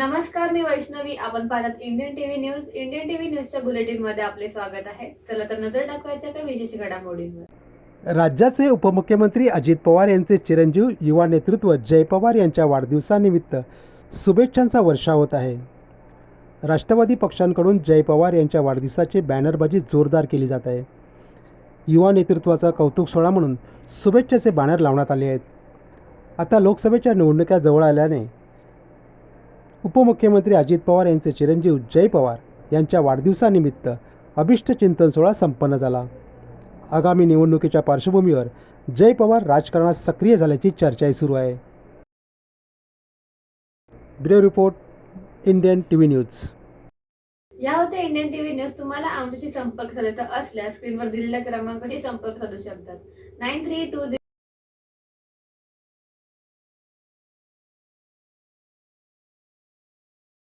नमस्कार मी वैष्णवी. आपण पाहतात Indian TV news Indian TV न्यूजच्या बुलेटिनमध्ये आपले स्वागत आहे. चला तर नजर टाकवायच्या काही विशेष घडामोडींवर. राज्याचे उपमुख्यमंत्री अजित पवार यांचे चिरंजीव युवा नेतृत्व जय पवार यांच्या वाढदिवसानिमित्त शुभेच्छांचा वर्षा होत आहे. राष्ट्रवादी पक्षांकडून जय पवार यांच्या वाढदिवसाची बॅनरबाजी जोरदार केली जात आहे. युवा नेतृत्वाचा कौतुक सोहळा म्हणून शुभेच्छेचे बॅनर लावण्यात आले आहेत. आता लोकसभेच्या निवडणुका जवळ आल्याने उपमुख्यमंत्री अजित पवार यांचे चिरंजीव जय पवार यांच्या वाढदिवसानिमित्त अभिष्टचिंतन सोहळा संपन्न झाला. आगामी निवडणुकीच्या पार्श्वभूमीवर जय पवार राजकारणात सक्रिय झाल्याची चर्चाही सुरू आहे. Bureau report Indian TV news. या होत्या इंडियन टीव्ही न्यूज. तुम्हाला आमच्याशी संपर्क साधायचा असल्यास स्क्रीनवर दिलेल्या क्रमांकाशी संपर्क साधू शकतात. Nine three to